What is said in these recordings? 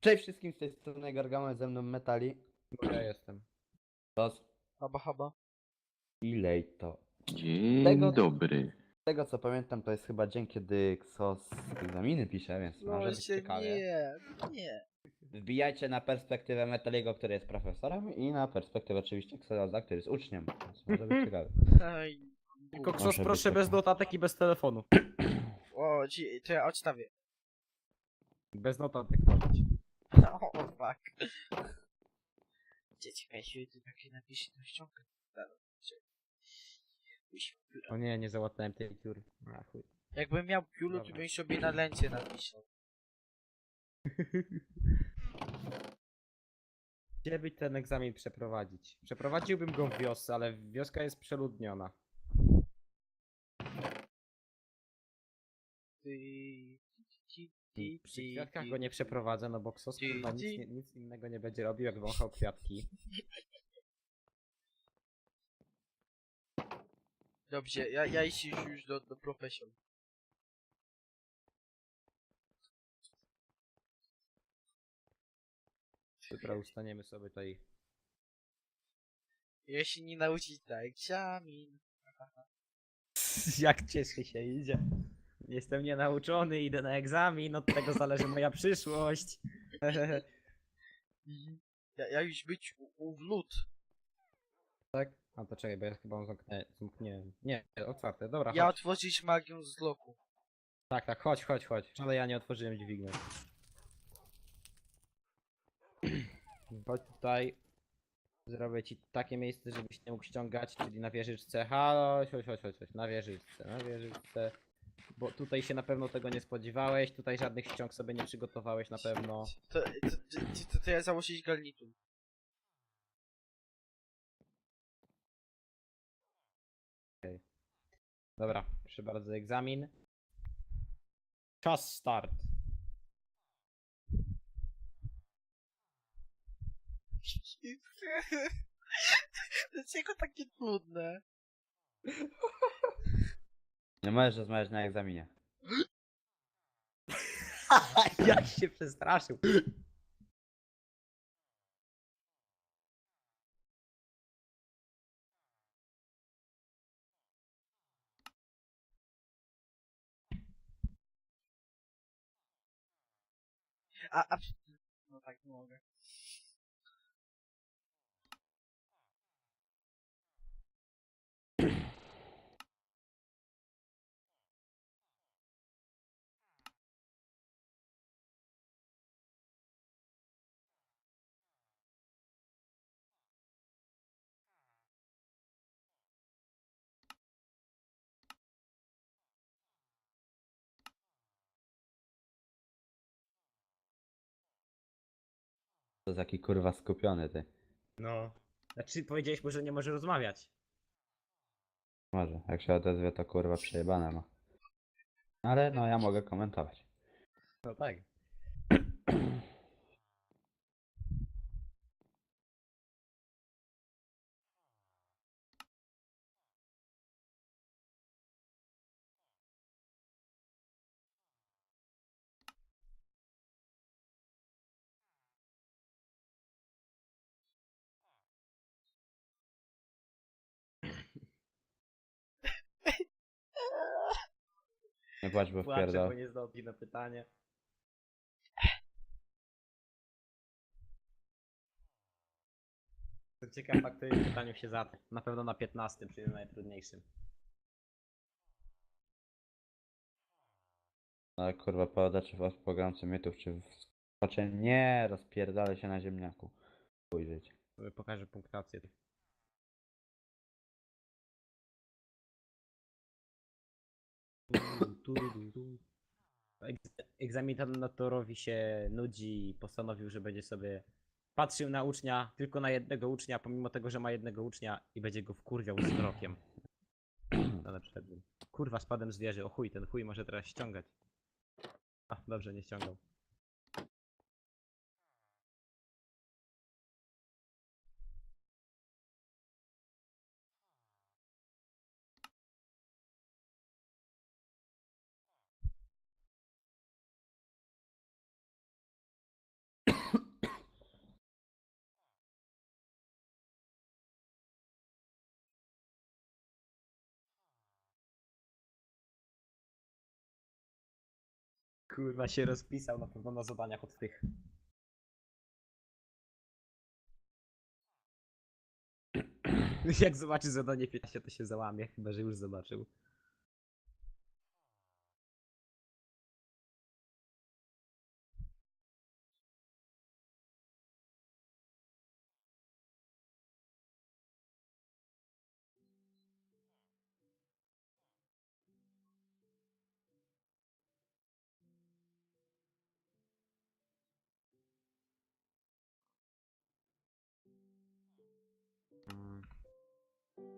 Cześć wszystkim z tej strony Gargamel, ze mną Metali. Bo ja jestem. Tos Haba, haba. i Lejto. Dzień Tego- dobry. Z tego co pamiętam to jest chyba dzień kiedy Ksos egzaminy pisze, więc może być się ciekawie. nie, nie. Wbijajcie na perspektywę Metaliego, który jest profesorem i na perspektywę oczywiście Kseroza, który jest uczniem. Więc może być ciekawe. Aj, Tylko Może być proszę bez notatek i bez telefonu. O, ci, to ja odstawię. Bez notatek robić. O, fuck. Gdzie czekajcie, tu tak się napisze na ściągę. O nie, nie załatałem tej tury. A chuj. Jakbym miał piulu, to Dobra. bym sobie na lęcie napisał. Gdzie by ten egzamin przeprowadzić? Przeprowadziłbym go w wiosce, ale wioska jest przeludniona. Ty, Przy kwiatkach go nie przeprowadzę, no bo ksos kurwa nic, nie, nic innego nie będzie robił jak wąchał kwiatki. Dobrze, ja, ja idę już, już do, do profesjon. Jutro ustaniemy sobie tutaj. Jeśli nie nauczyć na egzamin. Jak cieszy się idzie. Jestem nienauczony, idę na egzamin, od tego zależy moja przyszłość. Ja, ja już być u, u w lód. tak? A to czekaj, bo ja chyba zamknę, zamknąłem. Nie, otwarte, dobra, Ja chodź. otworzyć magię z loku. Tak, tak, chodź, chodź, chodź. Ale ja nie otworzyłem dźwigni. Chodź tutaj. Zrobię ci takie miejsce, żebyś nie mógł ściągać, czyli na wieżyczce. Halo, chodź, chodź, chod, chodź, na wieżyczce, na wieżyczce. Bo tutaj się na pewno tego nie spodziewałeś, tutaj żadnych ściąg sobie nie przygotowałeś na pewno. To, to, to, to, to ja założyć garnitur. Dobra, proszę bardzo, egzamin. Czas start. Dlaczego takie trudne? Nie możesz rozmawiać na egzaminie. Jak się przestraszył. A, a... No tak, mogę. To jest taki kurwa skupiony ty. No. Znaczy powiedziałeś mu, że nie może rozmawiać. Może, jak się odezwie to kurwa przejebane ma. Ale no ja mogę komentować. No tak. Nie płacz, bo Płaczę, wpierdol. bo nie zdał na pytanie. To ciekawe, na którym pytaniu się zatnę. Na pewno na 15, czyli na najtrudniejszym. Ale kurwa pada czy was pogram co mietów, czy w skoczę? Nie, rozpierdolę się na ziemniaku. Pójrzeć. Pokażę punktację. Egz- Egzaminatorowi się nudzi i postanowił, że będzie sobie patrzył na ucznia, tylko na jednego ucznia, pomimo tego, że ma jednego ucznia i będzie go wkurwiał wzrokiem. Ale przed nim. Kurwa, spadem z wieży. O chuj, ten chuj może teraz ściągać. A, dobrze, nie ściągał. Kurwa się rozpisał na pewno na zadaniach od tych. Jak zobaczy zadanie 15 to się załamie, chyba że już zobaczył.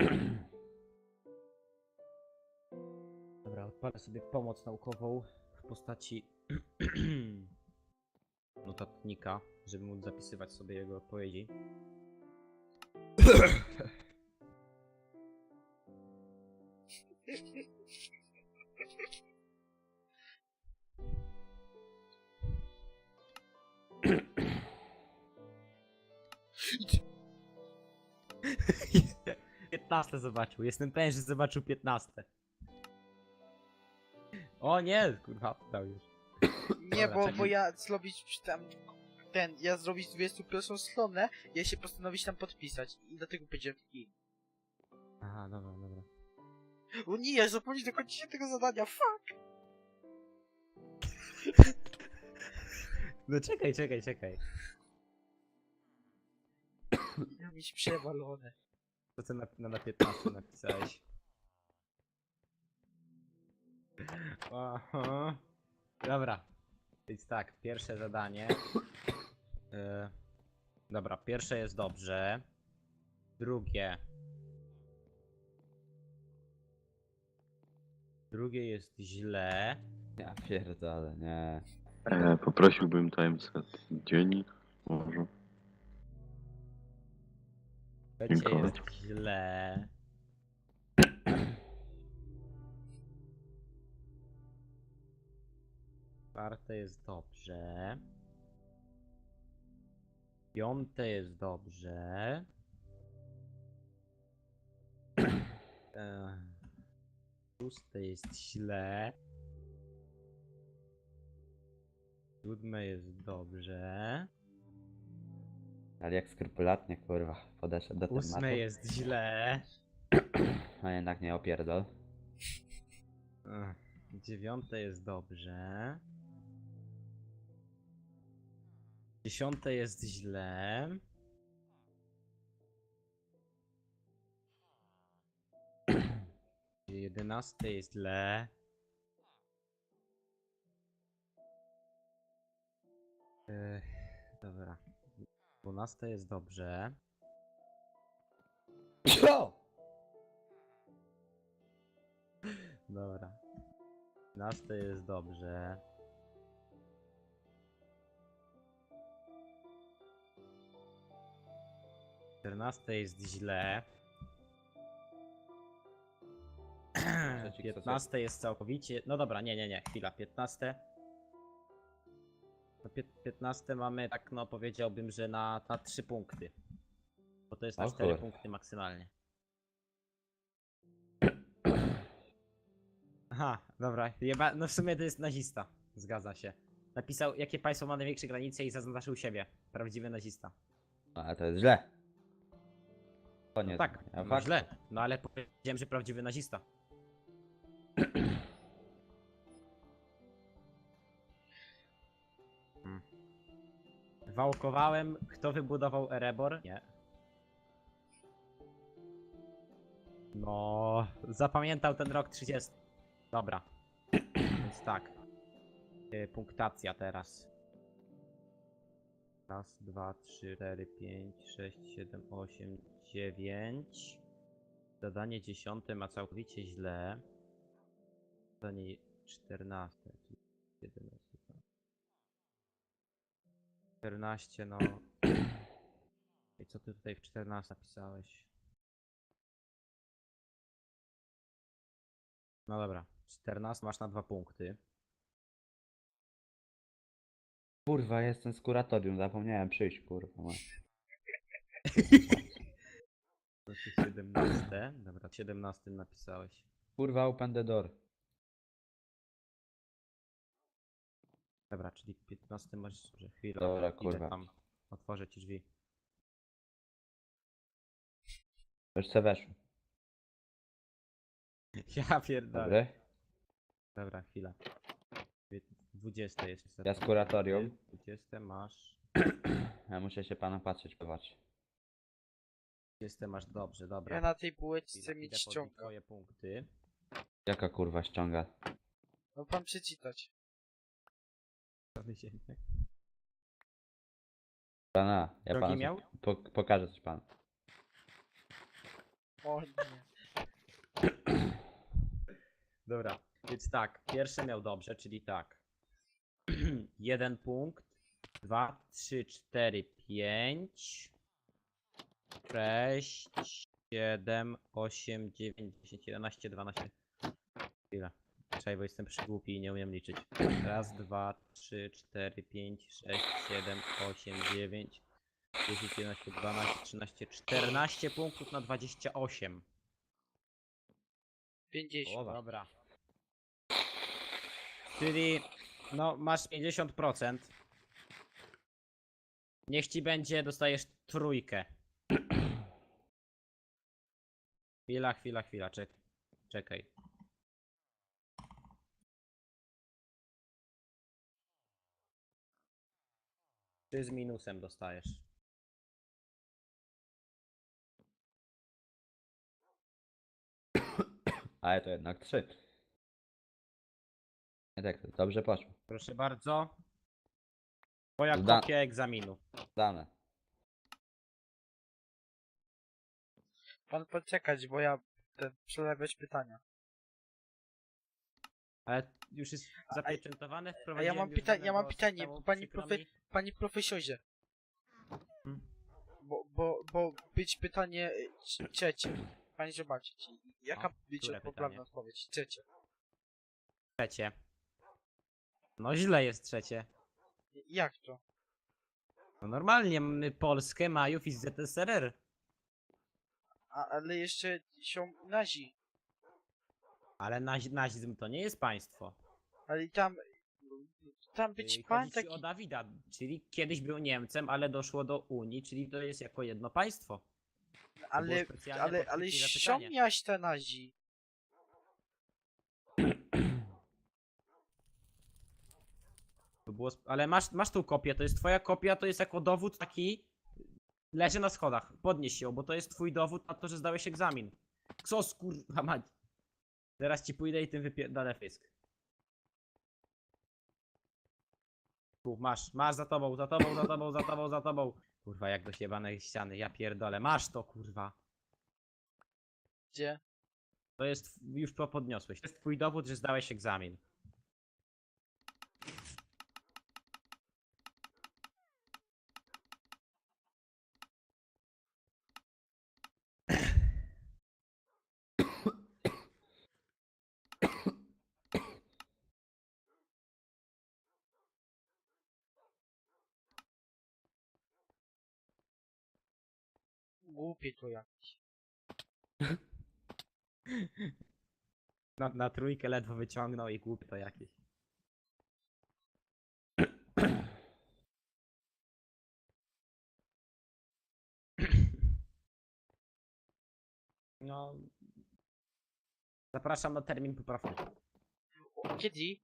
Dobra, odpalę sobie pomoc naukową w postaci notatnika, żeby móc zapisywać sobie jego odpowiedzi. Piętnaste zobaczył. Jestem pewien, że zobaczył 15. O nie, kurwa, dał już. Nie, Dobra, bo, czekaj. bo ja zrobić tam ten, ja zrobić 21 stronę, ja się postanowić tam podpisać i dlatego powiedziałem taki. Aha, dobra, dobra. O nie, ja zapomnieć dokończyć tego zadania, fuck! No czekaj, czekaj, czekaj. Ja mieć przewalone. Co ty na, na, na 15 napisałeś? Aha. Dobra. Więc tak, pierwsze zadanie. E, dobra, pierwsze jest dobrze. Drugie. Drugie jest źle. Ja pierdolę, nie. E, poprosiłbym timeset dzień, może. Dziękuję. jest źle. Czwarte jest dobrze. Piąte jest dobrze. E, Szóste jest źle. Siódme jest dobrze. Ale jak skrupulatnie, kurwa, podeszedł do tematu. Ósme jest źle. A jednak nie opierdol. Ech, Dziewiąte jest dobrze. Dziesiąte jest źle. Jedenaste jest źle. Ech, dobra. Dwunaste jest dobrze. Co? Dobra. 15 jest dobrze. Czternaste jest źle. 15 jest całkowicie. No dobra, nie, nie, nie, chwila. 15. No pię- 15 mamy tak, no powiedziałbym, że na, na 3 punkty. Bo to jest na O 4 kur- punkty maksymalnie. Aha, dobra. Jeba... No w sumie to jest nazista. Zgadza się. Napisał, jakie państwo ma największe granice i zaznaczył siebie. Prawdziwy nazista. No, ale to jest źle. To nie No tak, no fakt. źle. No ale powiedziałem, że prawdziwy nazista. Wałkowałem, kto wybudował Erebor? Nie. No, zapamiętał ten rok 30. Dobra. Więc tak. Y, Punktacja teraz. Raz, dwa, trzy, cztery, pięć, sześć, siedem, osiem, dziewięć. Zadanie dziesiąte ma całkowicie źle. Zadanie czternaste. czyli 11. 14, no. I co ty tutaj w 14 napisałeś? No dobra, 14 masz na dwa punkty. Kurwa, jestem z kuratorium, zapomniałem przyjść, kurwa. masz. To jest 17. Dobra, w 17 napisałeś. Kurwa, open the door. Dobra, czyli 15 masz, że chwilę. Dobra, idę kurwa. tam. Otworzę ci drzwi. Już se weszło. Ja pierdolę. Dobry. Dobra, chwila. Dwie- 20 jest. niestety. Ja z kuratorium. 20 masz. Ja muszę się pana patrzeć, popatrz. 20 masz dobrze, dobra. Ja na tej Chwila, bułeczce idę mieć podbić ściąga. twoje punkty. Jaka kurwa ściąga? No pan przeczytać. Pana, ja Drogi panu miał? po, pokażę coś panu. O nie. Dobra, więc tak, pierwszy miał dobrze, czyli tak. Jeden punkt, dwa, trzy, cztery, pięć, sześć, siedem, osiem, dziewięć, dziesięć, jedenaście, dwanaście. Chwila. Czekaj, bo jestem przygłupi i nie umiem liczyć. Raz, dwa, trzy, cztery, pięć, sześć, siedem, osiem, dziewięć, dziesięć, jedenaście, dwanaście, trzynaście, czternaście punktów na dwadzieścia osiem. 50. Dobra. Czyli no masz 50%. Niech ci będzie, dostajesz trójkę. Chwila, chwila, chwila, czek czekaj. Ty z minusem dostajesz. Ale to jednak trzy. Nie tak, dobrze poszło. Proszę bardzo. Twoja Zda- kopia egzaminu. Dane. Pan poczekać, bo ja ten przelewać pytania. Ale już jest zapieczętowane, A ja wprowadziłem mam już pytanie, ja mam pytanie, pani profe, panie profesorze. Hmm? Bo, bo, bo być pytanie y, trz- trzecie. Pani zobaczyć. Jaka O, będzie które poprawna pytanie? odpowiedź? Trzecie. Trzecie. No źle jest trzecie. Jak to? No normalnie mamy Polskę, Majów i ZSRR. A, ale jeszcze są nazi. Ale nazi nazizm to nie jest państwo. Ale tam. Tam być Yy, pan Chodzi ci taki. o Dawida, czyli kiedyś był Niemcem, ale doszło do Unii, czyli to jest jako jedno państwo. Ale, ale, ale pytanie. miasta nazi. To było, ale masz, masz tą kopię, to jest twoja kopia, to jest jako dowód taki. Leży na schodach. Podnieś ją, bo to jest twój dowód na to, że zdałeś egzamin. Co skurwa mać. Teraz ci pójdę i tym wypierdolę fysk. Tu, masz, masz za tobą, za tobą, za tobą, za tobą, za tobą. Kurwa, jak do siebanej ściany, ja pierdolę. Masz to, kurwa. Gdzie? To jest, już to podniosłeś. To jest twój dowód, że zdałeś egzamin. To jakieś. Na, na trójkę ledwo wyciągnął i głupie to jakieś. No. Zapraszam na termin poprawny. O, Kiedy?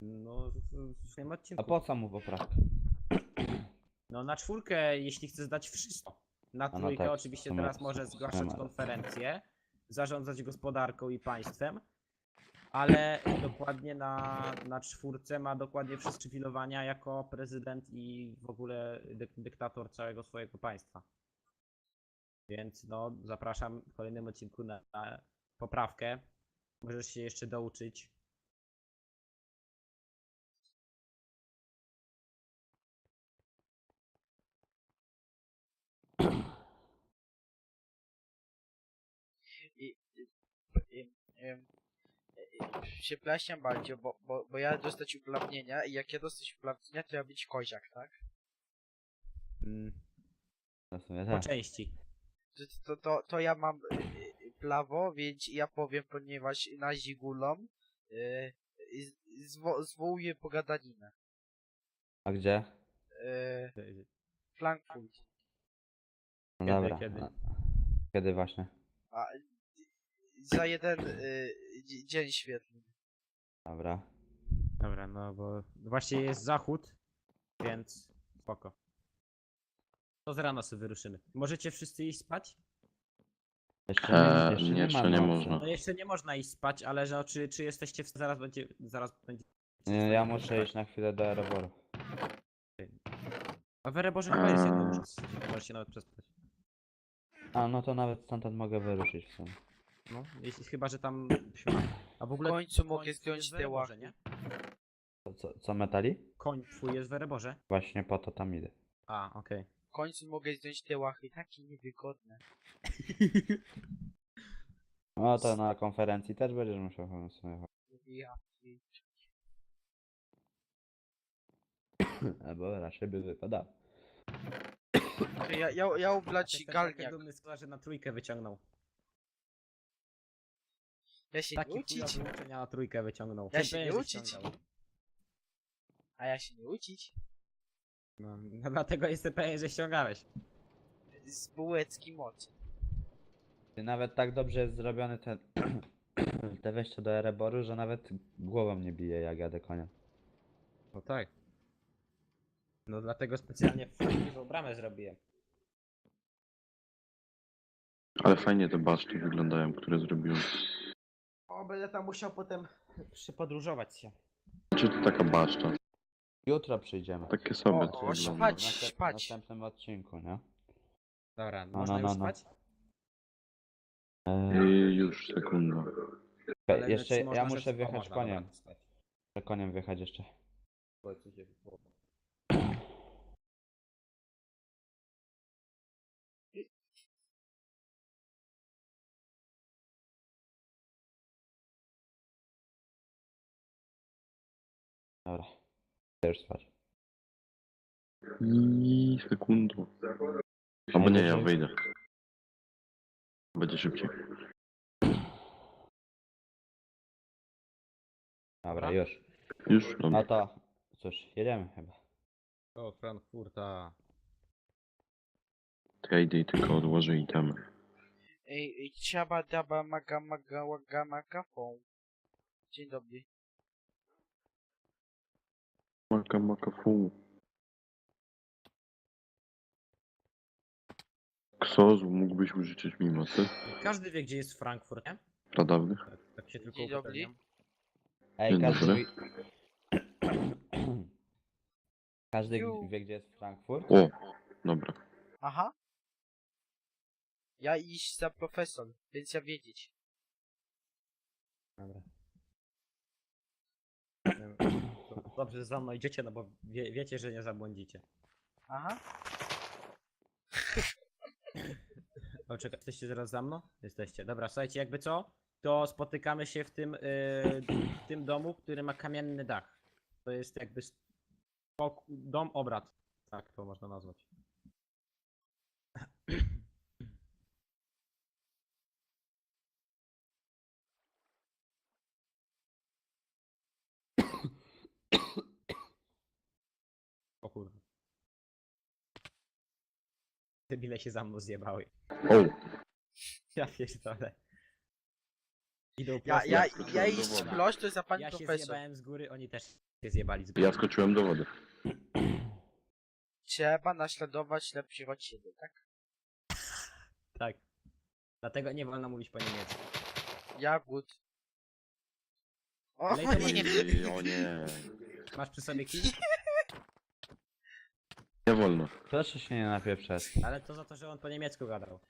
No, w- w tym A odcinku. po co mu poprawka? No na czwórkę, jeśli chce zdać wszystko. Na no trójkę tak, oczywiście sumie- teraz może zgłaszać ma- konferencje, zarządzać gospodarką i państwem, ale dokładnie na, na czwórce ma dokładnie wszystkie przywilejowania jako prezydent i w ogóle dy, dyktator całego swojego państwa. Więc no, zapraszam w kolejnym odcinku na, na poprawkę. Możesz się jeszcze douczyć. I, i, e, przepraszam bardzo, bo, bo, bo ja dostać uprawnienia i jak ja dostać uprawnienia, to ja być koziak, tak? Mm, No w sumie po tak. części. To, to, to, to ja mam e, e, prawo, więc ja powiem, ponieważ nazi gulą, e, zwo zwołuję pogadaninę. A gdzie? Frankfurt. No Kiedy, dobra. kiedy? a- Kiedy właśnie? A, za jeden y, dzie- dzień świetny. Dobra. Dobra, no bo właśnie jest zachód, więc spoko. To z rana sobie wyruszymy. Możecie wszyscy iść spać? Jeszcze Eee, jeszcze nie, nie, jeszcze ma nie nocy. można. No jeszcze nie można iść spać, ale że, czy, czy jesteście w... zaraz będzie... zaraz będzie... Nie, ja muszę iść na chwilę do aeroboru. A w Ereborze chyba jest jedno Eee. łóżko, możesz się nawet przespać. A no to nawet stamtąd mogę wyruszyć w sumie. No, jeśli, chyba, że tam... A w W ogóle... końcu koń mogę twój zdjąć jest w te Ereborze, łachy. nie? Co, co, metali? Koń twój jest w Ereborze? Właśnie po to tam idę. A, okej. W końcu mogę zdjąć te łachy. Takie niewygodne. No to na konferencji też będziesz musiał chyba w sumie Ja. Albo raczej by wypadało. Ja, ja, ja ublać galniak. dumny tego, że na trójkę wyciągnął. Ja się nie Taki uczyć. chujowy uczenia na trójkę wyciągnął. Ja się nie uczyć. A ja się nie uczyć. No, no dlatego jestem pewien, że ściągałeś. Z bułecki mocy. Ty nawet tak dobrze jest zrobiony ten... te wejście do Ereboru, że nawet głową nie bije jak jadę koniem. No tak. No dlatego specjalnie fajną bramę zrobiłem. Ale fajnie te baszty wyglądają, które zrobiłem. O, będę tam musiał potem przypodróżować się. Czy to taka baszta? Jutro przyjdziemy. Takie sobie O, to o, wygląda. W następ- Spać. następnym odcinku, nie? Dobra, No, można no, już no, no. spać? Eee, I już sekunda. Ale jeszcze można, ja że- muszę wjechać koniem. dobra, spać. Muszę koniem wjechać jeszcze. Dobra. Chcę już spać. I sekundu. Albo nie, ja wyjdę. Będzie szybciej. Dobra, już. Już? No Dobra. to, cóż, jedziemy chyba. Do Frankfurta. To ja idę i tylko odłożę itemy. Ej, ej, ciaba daba maga maga łaga maga fą. Dzień dobry. Maka, maka, fu. Ksozu, mógłbyś użyczyć mi mocy? Każdy wie, gdzie jest Frankfurt, nie? Pradawnych? Tak, tak się tylko Dzień dobry. upewniam. Ej, Dzień każdy dobry. wie... Każdy Ju. wie, gdzie jest Frankfurt? O, dobra. Aha. Ja iść za profesor, więc ja wiedzieć. Dobra. Dobrze, że za mną idziecie, no bo wie, wiecie, że nie zabłądzicie. Aha. O, czekaj, jesteście zaraz za mną? Jesteście. Dobra, słuchajcie, jakby co, to spotykamy się w tym, yy, w tym domu, który ma kamienny dach. To jest jakby dom obrad. Tak, to można nazwać. O kurwa. Debile się za mną zjebały. O, Ja pierdolę. Idą Ja, prosto. ja, ja iść wody. plość to za pani ja się profesor. zjebałem z góry, oni też się zjebali z góry. ja skoczyłem do wody. Trzeba naśladować lepszych od siebie, tak? Tak. Dlatego nie wolno mówić po niemiecku. Jagód. O, Ale to nie, I, o nie. Masz przy sobie kij? Nie wolno. Proszę się nie napieprzeć. Ale to za to, że on po niemiecku gadał.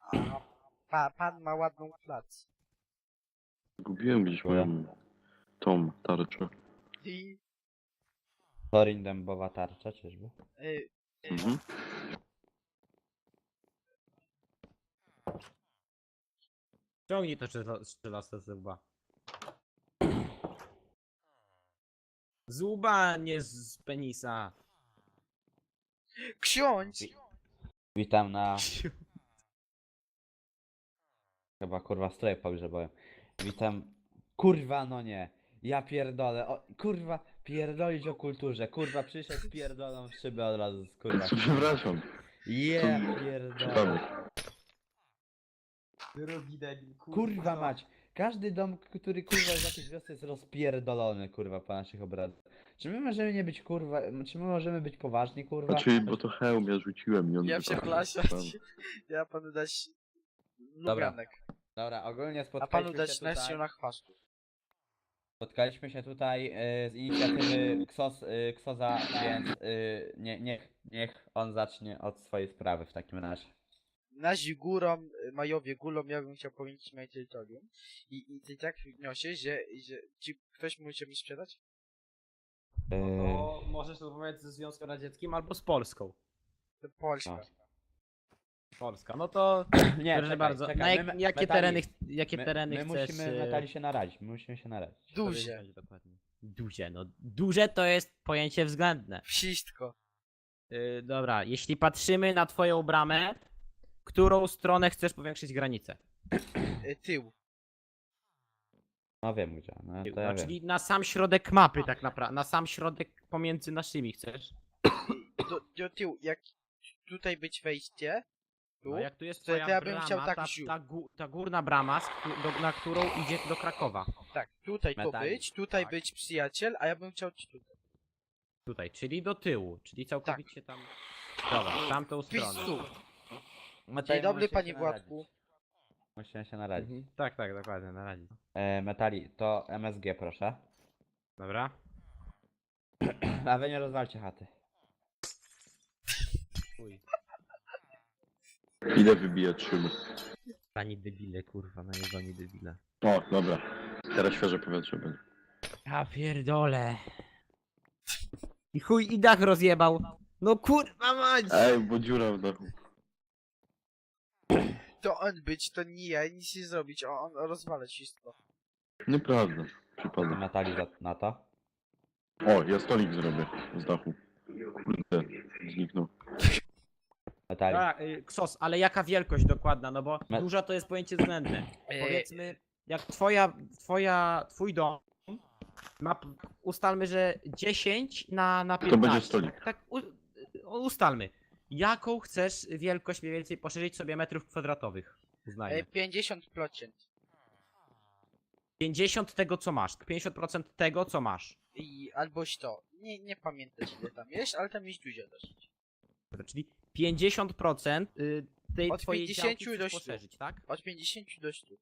A, pa, pan ma ładną plac. Gubiłem gdzieś moją tą tarczę. I, Thorin dębowa tarcza, czyżby? y, Mhm. Ciągnij to strzelastę z łba. Z łba, nie z penisa. ksiądz! Witam na... Chyba kurwa stroje pogrzebałem. Witam... Kurwa, no nie. Ja pierdolę, o, kurwa, pierdolić o kulturze, kurwa, przyszedł pierdolą w szybę od razu, kurwa. Przepraszam. Je, pierdolę. Kurwa mać, każdy dom, który kurwa jest w jakiejś wiosce jest rozpierdolony, kurwa, po naszych obradach. Czy my możemy nie być, kurwa, czy my możemy być poważni, kurwa? Znaczy, bo to hełm, ja rzuciłem i on... Ja wypadł. przepraszam. Ja panu dać lubianek. Dobra, ogólnie A spotkaliśmy panu dać się tutaj... na chwastu. Spotkaliśmy się tutaj y, z inicjatywy Ksos, y, Ksoza, więc y, nie, niech, niech on zacznie od swojej sprawy w takim razie. Nazi górą, y, Majowie górą, ja bym chciał powiedzieć moje terytorium. I, i ty tak wniosę, że, że ci ktoś może mi sprzedać? Y, No to możesz rozmawiać ze Związkiem Radzieckim albo z Polską. To Polska. No. Polska, no to nie, proszę czekaj, bardzo. czekaj, Na jak, my jakie metali- tereny, jakie my, tereny my chcesz... musimy y, się naradzić, my musimy się naradzić. Duże. Duże, no duże to jest pojęcie względne. Wszystko. Yy, dobra, jeśli patrzymy na twoją bramę, którą stronę chcesz powiększyć granicę? Y, Tył. No wiem gdzie, no to No, ja wiem. czyli na sam środek mapy tak naprawdę, na sam środek pomiędzy naszymi chcesz? Do, do tyłu. Jak tutaj być wejście, tu, No jak tu jest to twoja ja bym brama, chciał tak ta, ziu. ta, gó- ta górna brama, z, któ- do, na którą idzie do Krakowa. tak, tutaj to być, tutaj Tak. być przyjaciel, a ja bym chciał ci tutaj. Tutaj, czyli do tyłu, czyli całkowicie tam... Dobra, w tamtą stronę. tu. Metali, Dzień dobry musimy panie się naradzić. Władku. Musimy się naradzić. Mhm. Tak, tak, dokładnie, na razie. E, metali, to MSG proszę. Dobra. A wy nie rozwalcie chaty. Uj. Ile wybije trzymy? Pani debile, kurwa, na jedzoni debile. O, dobra. Teraz świeże powietrze będzie. Ja pierdolę. I chuj i dach rozjebał. No kurwa mać! Ej, bo dziura w dachu. To on być, to nie ja, nic nie zrobić, on, on rozwala wszystko. Nieprawda. Przypadek. Metali za, na to. O, ja stolik zrobię z dachu. Kurde, zniknął. Metali. Dobra, y, Ksos, ale jaka wielkość dokładna, no bo Me- duża to jest pojęcie względne. E, Powiedzmy, jak twoja, twoja, twój dom ma, p- ustalmy, że 10 na, na 15. To będzie stolik. Tak, u, ustalmy. Jaką chcesz wielkość mniej więcej poszerzyć sobie metrów kwadratowych? Uznajmy. 50%. 50 tego, co masz. 50% tego, co masz. I albo to. Nie, nie pamiętam ile tam jest, ale tam jest dużo dosyć. Dobra, Czyli 50% y, tej Od twojej 50 działki chcesz do 100. poszerzyć, tak? Od 50 do 100.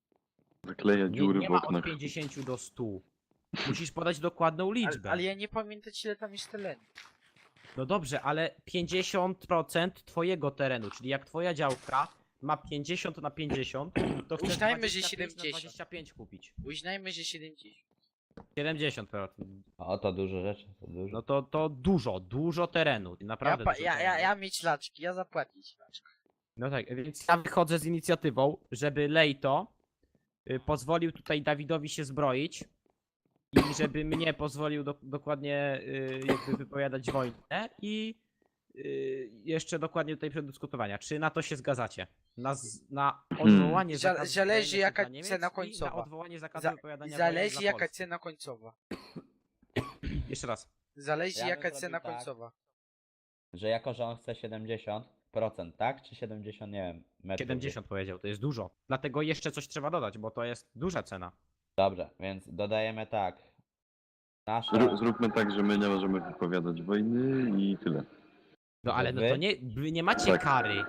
Zakleja Nie, dziury nie w ma od oknach. 50 do 100. Musisz podać dokładną Ale, liczbę. ale ja nie pamiętam ile tam jest terenu. No dobrze, ale 50% twojego terenu, czyli jak twoja działka ma 50 na 50, to chcesz Uznajmy, że 25 na 70. 25 kupić. Uznajmy, że 70. 70%. O, to dużo rzeczy, to dużo. No to, to dużo, dużo terenu. Ja, Naprawdę pa, dużo ja, ja, terenu. ja mieć laczki, ja zapłacić laczki. No tak, więc ja wychodzę z inicjatywą, żeby Lejto y, pozwolił tutaj Dawidowi się zbroić i żeby mnie pozwolił do, dokładnie y, jakby wypowiadać wojnę i y, jeszcze dokładnie tutaj przedyskutowania. Czy na to się zgadzacie? Na, z, na odwołanie Za- zakazu zależy jaka dla Niemiec cena i końcowa. Na odwołanie zakazu Za, wypowiadania zależy jaka cena końcowa. Jeszcze raz. Zależy Ja bym jaka zrobił cena tak. końcowa. Że jako, że on chce 70%, tak? Czy 70, nie wiem, metrów. 70 powiedział, to jest dużo. Dlatego jeszcze coś trzeba dodać, bo to jest duża cena. Dobrze, więc dodajemy tak. Nasza... Zró- Zróbmy tak, że my nie możemy wypowiadać wojny i tyle. No ale no Wy? to nie, wy nie macie Tak. kary.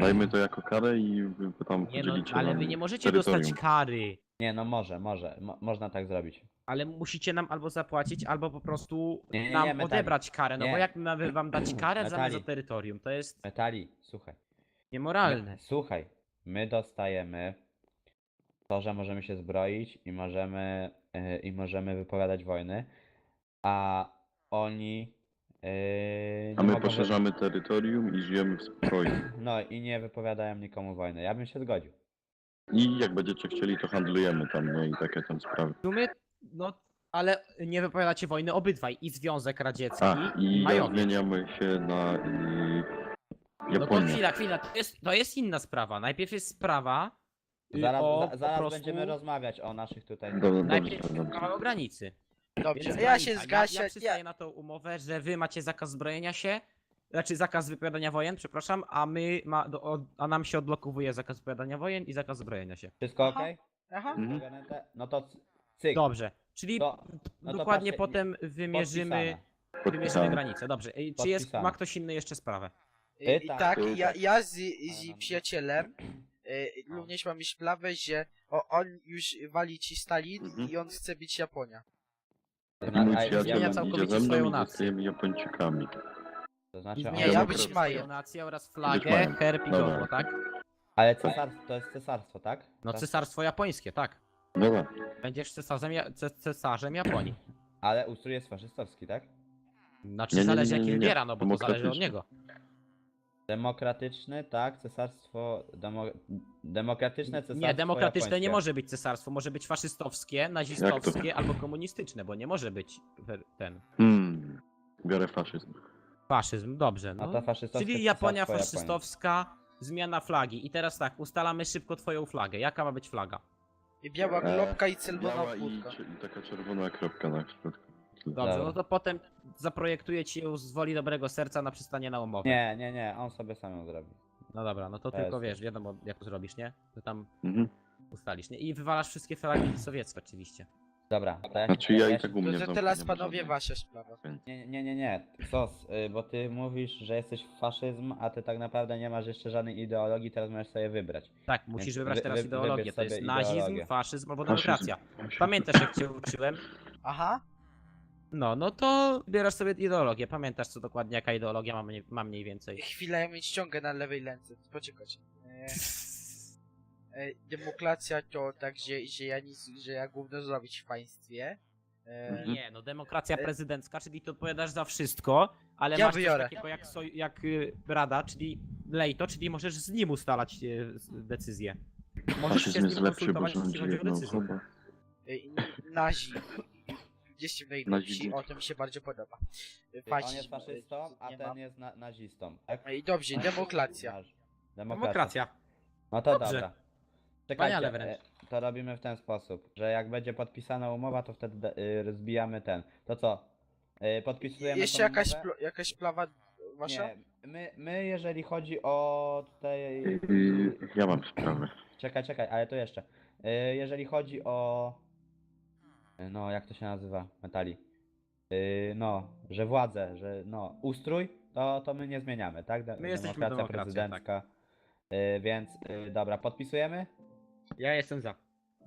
Dajmy to jako karę i wy tam Nie no, podzielicie ale nam wy nie możecie terytorium. dostać kary. Nie, no może, może, mo można tak zrobić. Ale musicie nam albo zapłacić, albo po prostu Nie, nie, nam nie, Metali. odebrać karę. No Nie. bo jak mamy wam dać karę za Metali. terytorium? To jest Metali, słuchaj. niemoralne. My, słuchaj, my dostajemy to, że możemy się zbroić i możemy, yy, i możemy wypowiadać wojny, a oni yy, A my mogą wy- poszerzamy terytorium i żyjemy w spokoju. No i nie wypowiadają nikomu wojny. Ja bym się zgodził. I jak będziecie chcieli, to handlujemy tam, nie? I takie tam sprawy. W sumie, no, ale nie wypowiadacie wojny obydwaj. I Związek Radziecki, A, i zmieniamy się na y, No to Japonię. chwila, chwila, to jest, to jest inna sprawa. Najpierw jest sprawa Zaraz, o za, zaraz po prostu... będziemy rozmawiać o naszych tutaj. Dobrze, dobrze, Najpierw jest dobrze. o granicy. Dobrze, Więc ja granica. się Ja, zgasię. ja Ja, przystaję na tą umowę, że wy macie zakaz zbrojenia się, znaczy zakaz wypowiadania wojen, przepraszam, a my ma, do, od, a nam się odblokowuje zakaz wypowiadania wojen i zakaz zbrojenia się. Wszystko Aha. ok? Aha. Mhm. Ogarnięte? No to c- cyk. Dobrze, czyli To- no to dokładnie patrzcie, potem wymierzymy, Podpisane. wymierzymy granicę. Dobrze, Ej, czy jest, Podpisane. ma ktoś inny jeszcze sprawę? I, i tak. ja, ja z, z przyjacielem e, również mam sprawę, że o, on już wali ci Stalin Mhm. i on chce być Japonia. Znaczy, a- całkowicie swoją nację. zostajemy Japończykami. To znaczy, on- Nie, ja Demokrat- być swoją Majem. nację oraz flagę, Majem. herb i Dobra. godło, tak? Ale cesarstwo, to jest cesarstwo, tak? No Tak. cesarstwo japońskie, tak. Dobra. Będziesz cesarzem, ja, ce, cesarzem Japonii. Ale ustrój jest faszystowski, tak? Znaczy Nie, nie, nie, zależy nie, jaki nie, nie. wybiera, no bo to zależy od Demokratyczny. niego. Demokratyczny, tak? Cesarstwo... Demo, demokratyczne cesarstwo Nie, demokratyczne nie japońskie. może być cesarstwo, może być faszystowskie, nazistowskie albo komunistyczne, bo nie może być ten Hmm. Biorę faszyzm. faszyzm, dobrze. No No. to faszystowskie Czyli Japonia faszystowska, zmiana flagi. I teraz tak, ustalamy szybko twoją flagę. Jaka ma być flaga? I biała E, klopka i czerwona Biała i, cze- i taka czerwona kropka na środku. Dobrze, Dobra. no to potem zaprojektuję ci ją z woli dobrego serca na przystanie na umowę. Nie, nie, nie, on sobie sam ją zrobi. No dobra, no to To tylko jest- wiesz, wiadomo jak to zrobisz, nie? To tam Mhm. ustalisz, nie? I wywalasz wszystkie flagi sowieckie oczywiście. Dobra, to ja, Znaczy ja i tak u mnie w to domku teraz nie ma panowie żadnej. wasza sprawa. Nie, nie, nie, nie, Sos, y, bo ty mówisz, że jesteś faszyzm, a ty tak naprawdę nie masz jeszcze żadnej ideologii, teraz możesz sobie wybrać. Tak, musisz Więc wybrać wy- teraz wy- ideologię. wybierz To jest sobie nazizm, ideologię. faszyzm albo Faszyzm. demokracja. Pamiętasz jak cię uczyłem? Aha. No, no to wybierasz sobie ideologię. Pamiętasz co dokładnie jaka ideologia ma mniej, ma mniej więcej. Chwila, ja mieć ściągę na lewej ręce. Poczekać. E, e, demokracja to tak, że, że ja nic, że ja gówno zrobić w państwie. E, Mhm. Nie, no demokracja prezydencka, czyli ty odpowiadasz za wszystko, ale Ja masz biorę. coś takiego jak, soj- jak y, Rada, czyli Lejto, czyli możesz z nim ustalać y, s- decyzje. Możesz się z Faszyzm nim jest lepszy, bo konsultować, jeśli chodzi o jedną decyzję. osobą. e, nazi. Gdzieście najlepsi, Nazizm. o to mi się bardzo podoba. On Fasizm, jest faszystą, a nie ten mam. jest na, nazistą, tak? I dobrze, demokracja. Demokracja. No to Dobrze. dobra. Wspaniale Czekajcie, wręcz. e, to robimy w ten sposób, że jak będzie podpisana umowa, to wtedy da- y, zbijamy ten. To co? Y, podpisujemy Jeszcze tą jakaś, umowę? pl- jakaś plawa wasza? Nie, my, my jeżeli chodzi o tutaj... Yy, ja mam sprawę. Czekaj, czekaj, ale to jeszcze. Y, jeżeli chodzi o... No, jak to się nazywa? Metali. Y, no, że władzę, że no, ustrój, to, to my nie zmieniamy, tak? De- My jesteśmy Demokracja demokracją, prezydencka. Y, więc, y, dobra, podpisujemy? Ja jestem za.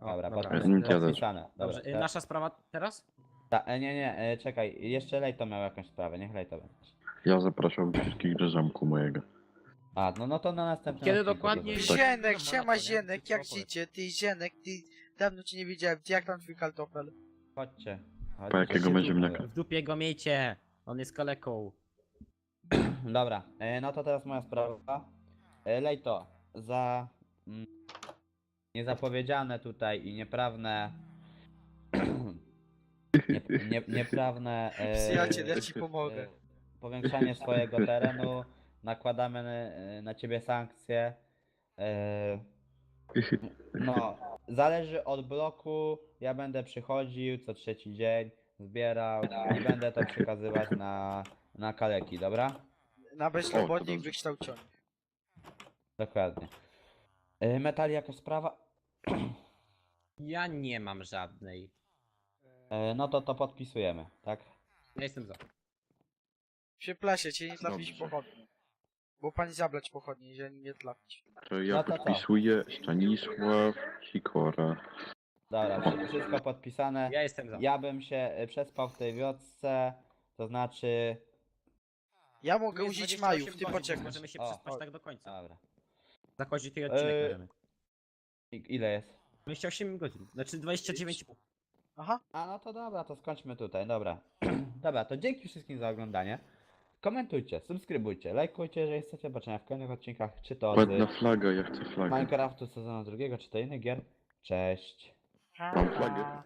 O, Dobra, dobra. podpis, Ja też. podpisane. Dobra, Dobrze, y, te- nasza sprawa teraz? ta, e, nie, nie, e, czekaj, jeszcze Lejto miał jakąś sprawę, niech Lejto będzie. Ja zapraszam wszystkich do zamku mojego. A, no, no to na następnym Kiedy dokładnie- Tak. Zienek, Dobra, siema? Zienek, jak życie? Ty Zienek, ty... Dawno cię nie widziałem, jak tam twój kartofel? Chodźcie. Po chodźcie, jakiego będzie mówię. W dupie go miejcie. On jest kaleką. Dobra, e, no to teraz moja sprawa. E, Lejto, za mm, niezapowiedziane tutaj i nieprawne. nie, nie, nieprawne. E, Przyjaciel, ja ci e, pomogę. powiększanie swojego terenu. Nakładamy na, e, na ciebie sankcje. E, no, zależy od bloku. Ja będę przychodził co trzeci dzień, zbierał i będę to przekazywać na, na kaleki, dobra? Na bezrobotnych wykształconych. Dokładnie. Y, Metali jako sprawa. Ja nie mam żadnej. Y, No to to podpisujemy, tak? Ja jestem za. Przeplasie cię nie trafić Dobrze. pochodni. Bo pan zabrać pochodnie, jeżeli nie trafić. To ja No to co? podpisuję Stanisław Sikora. Dobra, wszy- wszystko podpisane. Ja jestem za. Ja bym się y, przespał w tej wiosce, to znaczy. Ja mogę jest użyć 28 majów, ty godzin. Możemy się O, przespać o. tak do końca. Dobra. Zakończyć ten odcinek Eee, możemy. I, ile jest? 28 godzin. Znaczy 29,5. Aha. A no to dobra, to skończmy tutaj, dobra. dobra, to dzięki wszystkim za oglądanie. Komentujcie, subskrybujcie, lajkujcie, jeżeli chcecie zobaczenia w kolejnych odcinkach, czy to Ładna z flaga, ja chcę flagę. Minecraftu sezonu drugiego, czy to innych gier. Cześć. Mam flagę.